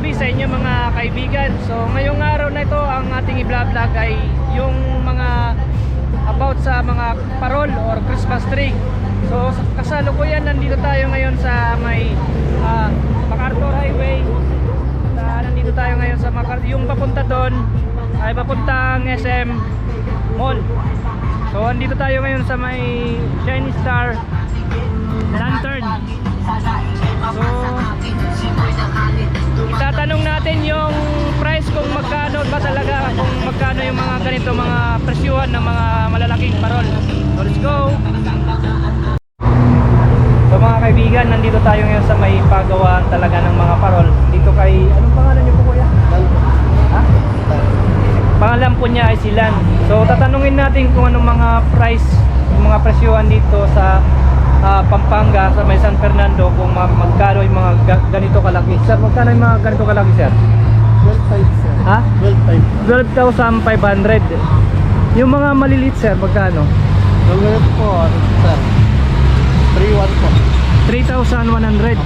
gabi sa inyo mga kaibigan. So ngayong araw na ito ang ating i-vlog ay yung mga about sa mga parol or Christmas tree. So sa kasalukuyan nandito tayo ngayon sa may ah, MacArthur Highway. Ah, nandito tayo ngayon sa MacArthur. Yung papunta doon ay papuntang SM Mall. So andito tayo ngayon sa may Shiny Star Lantern. So itatanong natin yung price kung magkano ba talaga kung magkano yung mga ganito mga presyuhan ng mga malalaking parol. So let's go. So mga kaibigan, nandito tayo ngayon sa may pagawaan talaga ng mga parol. Dito kay anong pangalan niyo po kuya? Ha? Pangalan po niya ay Silan. So tatanungin natin kung anong mga price, yung mga presyuhan dito sa ah, Pampanga sa may San Fernando kung mag magkano yung mga ga- ganito kalaki. Sir, magkano yung mga ganito kalaki, sir? 12 type sir. Ha? 12 type. 12,500. Yung mga maliliit, sir, magkano? Ganito po, ano, sir. 3-1 po. 3,100.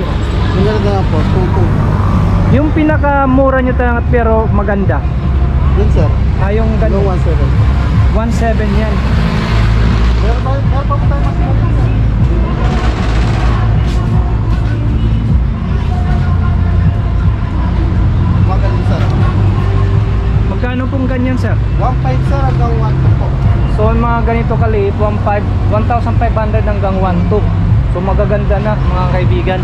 Yung ganito na po, 2-2. Yung pinakamura nyo talaga pero maganda. Yun sir. Ah, yung Ano ganun. 1-7. 1,700 yan. Meron pa, meron pa po tayo mas 1,500 1,500 hanggang 1,200. So magaganda na mga kaibigan.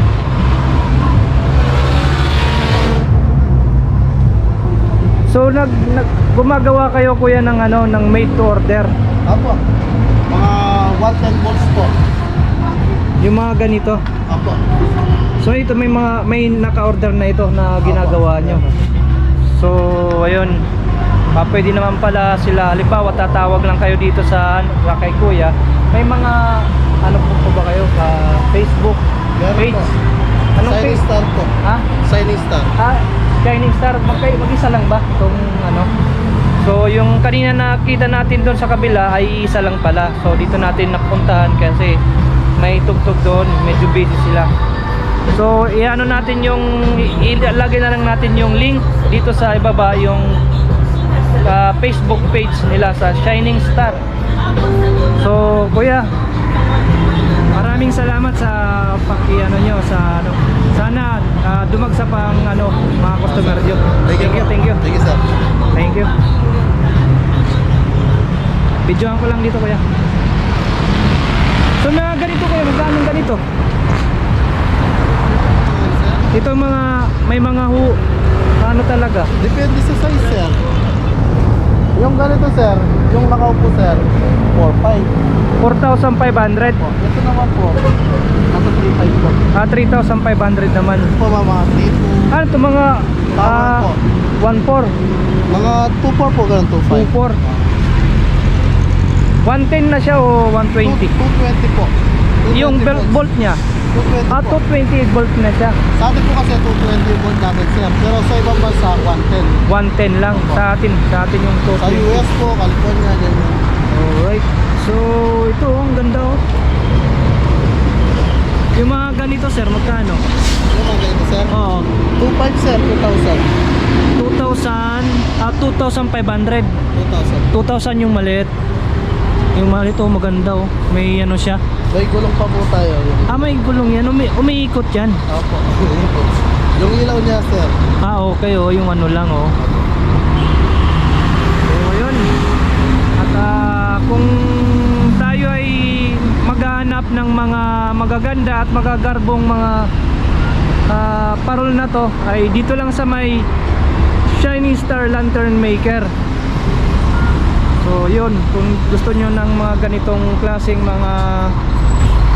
So nag, nag gumagawa kayo kuya ng ano ng made to order. Apo. Mga 110 volts po. Yung mga ganito. Apo. So ito may mga may naka-order na ito na ginagawa nyo. So ayun. Pa, pwede naman pala sila halimbawa tatawag lang kayo dito sa, sa kay kuya. May mga ano po, po ba kayo sa Facebook Meron page? po. Anong Shining page? Star po. Ha? Shining Star. Ah, Shining Star, magkay mag-isa lang ba itong ano? So yung kanina nakita natin doon sa kabila ay isa lang pala. So dito natin napuntahan kasi may tugtog doon, medyo busy sila. So iano natin yung ilagay na lang natin yung link dito sa ibaba yung ah, Facebook page nila sa Shining Star. So kuya, maraming salamat sa pakiano nyo sa ano. Sana ah, dumagsa pa ang ano mga customer nyo. Thank you, thank you. Thank you sir. Thank you. Videoan ko lang dito kuya. So na ganito kayo, magkano ganito? Ito mga may mga hu ano talaga. Depende sa size sir. Yung ganito sir, yung nakaupo sir, 4.5 4,500. po. Ito naman po, nasa 3.5 po. Ah 3,500 naman. Ito po mga mga 3.2, Ano ito mga ah, 1,400 mga 2.4 po, ganun 2.5. 2,400 110 na siya o 120? 220 po. 220 Yung bel- volts. bolt niya. 220 Ah, po. 220 volt na siya. Sa atin po kasi 220 volt natin sir. Pero sa ibang bansa, 110. 110 lang sa atin. Sa atin yung Sa 220. US po, California, ganyan. Alright. So, ito oh, ang ganda oh. Yung mga ganito sir, magkano? Yung mga ganito sir. Oo. 2.5 sir, 2,000. 2,000, ah, 2,500. 2,000. 2,000 yung maliit. Yung maliit oh, maganda oh. May ano siya. May gulong pa po tayo. Ah, may gulong yan. Umi umiikot yan. Opo. yung ilaw niya sir. Ah, okay oh. Yung ano lang oh. So, yun. At ah, kung tayo ay maghahanap ng mga magaganda at magagarbong mga ah, parol na to ay dito lang sa may Shiny Star Lantern Maker. So yun, kung gusto nyo ng mga ganitong klaseng mga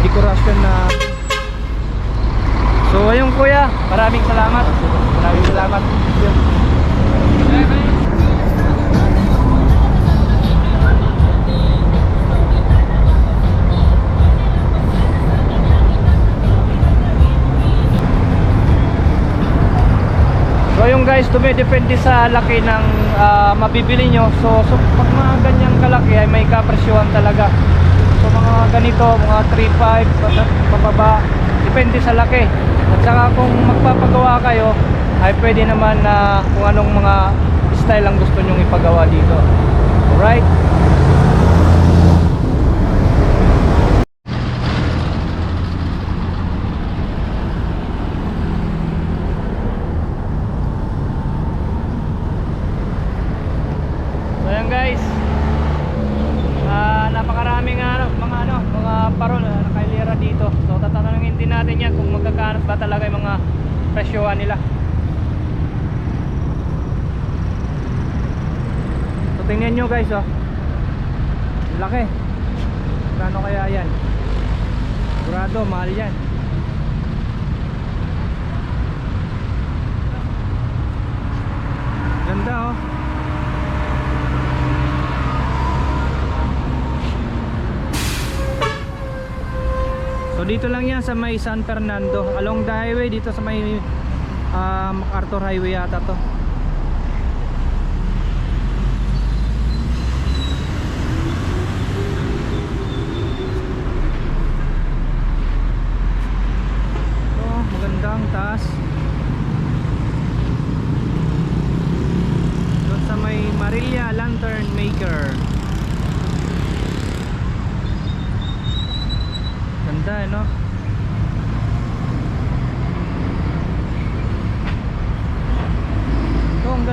dekorasyon na So ayun kuya, maraming salamat. Maraming dumidepende sa laki ng ah, mabibili nyo. So, so pag mga ganyang kalaki ay may kapresyuhan talaga. So mga ganito, mga 3.5 pat- pababa, depende sa laki. At saka kung magpapagawa kayo, ay pwede naman na kung anong mga style ang gusto nyong ipagawa dito. Alright? So ayan guys. Ah, napakaraming ano, mga ano, mga parol na nakailira dito. So tatanungin din natin yan kung magkakano ba talaga yung mga nila. So tingnan nyo guys oh. Laki. Kano kaya yan? Sigurado, mahal yan. Ganda oh. So dito lang yan sa may San Fernando Along the highway dito sa may uh, MacArthur Highway yata to. Oh, magandang taas. Doon sa may Marilia Lantern Maker. Ganda eh, no? Ito, ang ganda oh. Ano na yung sa may Santa kanina, hindi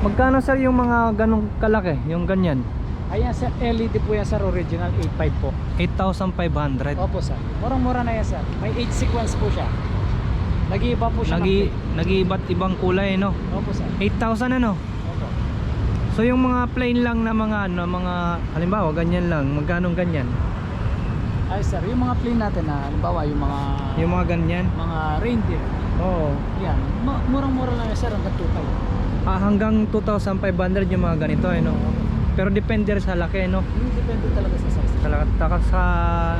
Magkano sir yung mga ganong kalaki? Yung ganyan? Ayan sir, LED po yan sir, original 85 po. 8,500. Opo sir, murang-mura na yan sir. May age sequence po siya. Nag-iiba po siya Nagi, nag-iiba't ibang kulay, no? Opo sir. 8,000 ano? Opo. So yung mga plain lang na mga ano, mga halimbawa ganyan lang, magkano ganyan? Ay sir, yung mga plane natin na, halimbawa yung mga Yung mga ganyan? mga reindeer. Oo. Yan, ma- murang-mura lang yan sir, hanggang 2,000. Ah, hanggang 2,500 yung mga ganito, eh, no? Pero depende sa laki, no? Yung depende talaga sa size. Talaga, taka sa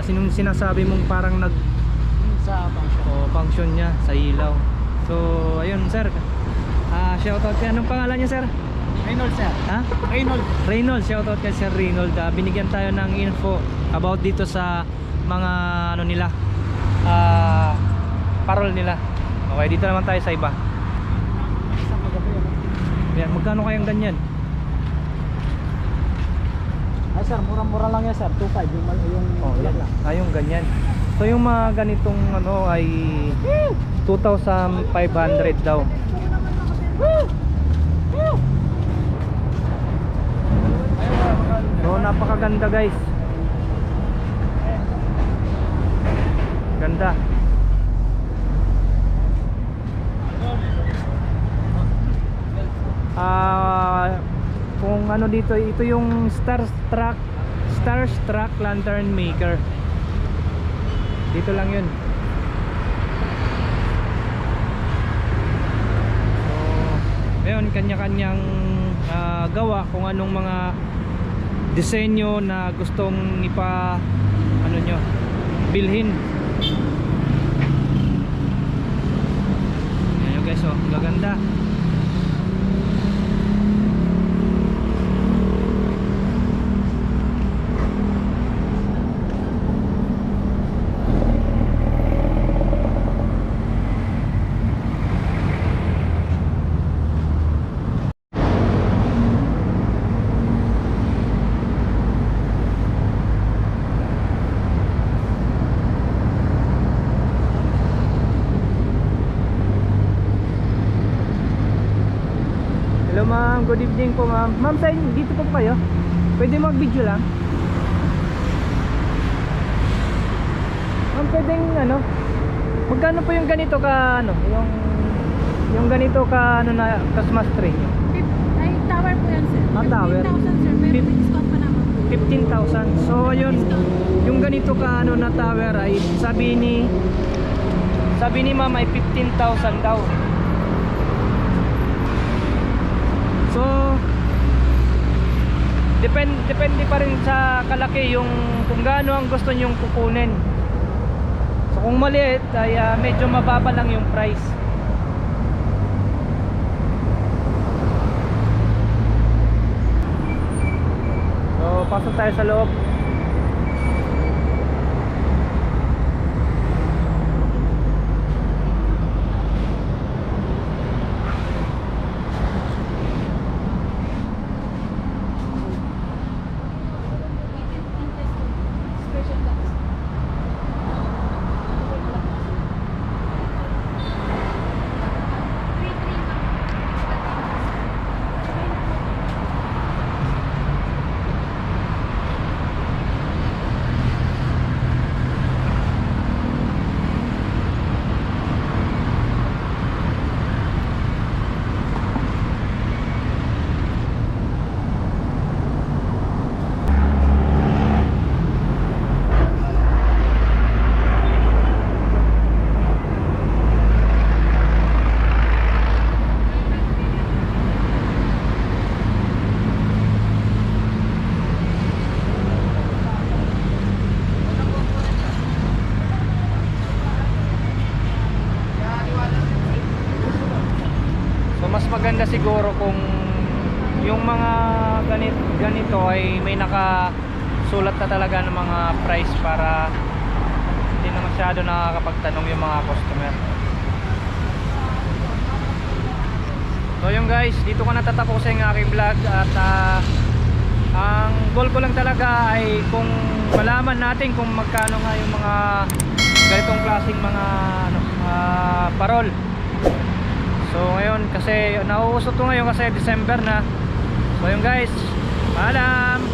sinong sinasabi mong parang nag Yung sa function. o function niya sa ilaw. So, ayun, sir. Ah, shoutout kay anong pangalan niya, sir? Reynold sir. Ha? Reynold. Reynold, shoutout kay Sir Reynold. Ah, binigyan tayo ng info about dito sa mga ano nila. Ah, parol nila. Okay, dito naman tayo sa iba. Isang magabi yan. Yan, magkano kayang ganyan? Ay sir, murang-mura lang yan sir, 2,500 yung, yung Oh, yan. lang. Ah, yung ganyan. So yung mga ganitong ano ay 2,500 daw. So napakaganda guys. Ganda. Ah, kung ano dito, ito yung Star Struck Star Struck Lantern Maker. Dito lang 'yun. So, ayun kanya-kanyang ah, gawa kung anong mga disenyo na gustong ipa ano nyo bilhin Ayan yun guys oh, gaganda Hello ma'am, good evening po ma'am. Ma'am, sa inyo, dito po kayo? Pwede mag-video lang? Ma'am, pwedeng ano? Magkano po yung ganito ka ano? Yung yung ganito ka ano na Christmas tree nyo? Ay, tower po yan, sir. Ah, tower. 15,000, sir. May discount pa naman po. 15,000. So ayun, yung ganito ka ano na tower ay sabi ni sabi ni ma'am ay 15,000 daw. Depend, depende pa rin sa kalaki yung kung gaano ang gusto nyong kukunin. So kung maliit ay ah, medyo mababa lang yung price. So pasok tayo sa loob. So mas maganda siguro kung yung mga ganito, ganito ay may nakasulat na talaga ng mga price para hindi na masyado nakakapagtanong yung mga customer. So yung guys, dito ko natatapusin ang aking vlog at ah, ang goal ko lang talaga ay kung malaman natin kung magkano nga yung mga ganitong klaseng mga ano, ah, parol. So ngayon kasi nauusot to ngayon kasi December na. So yun guys, paalam!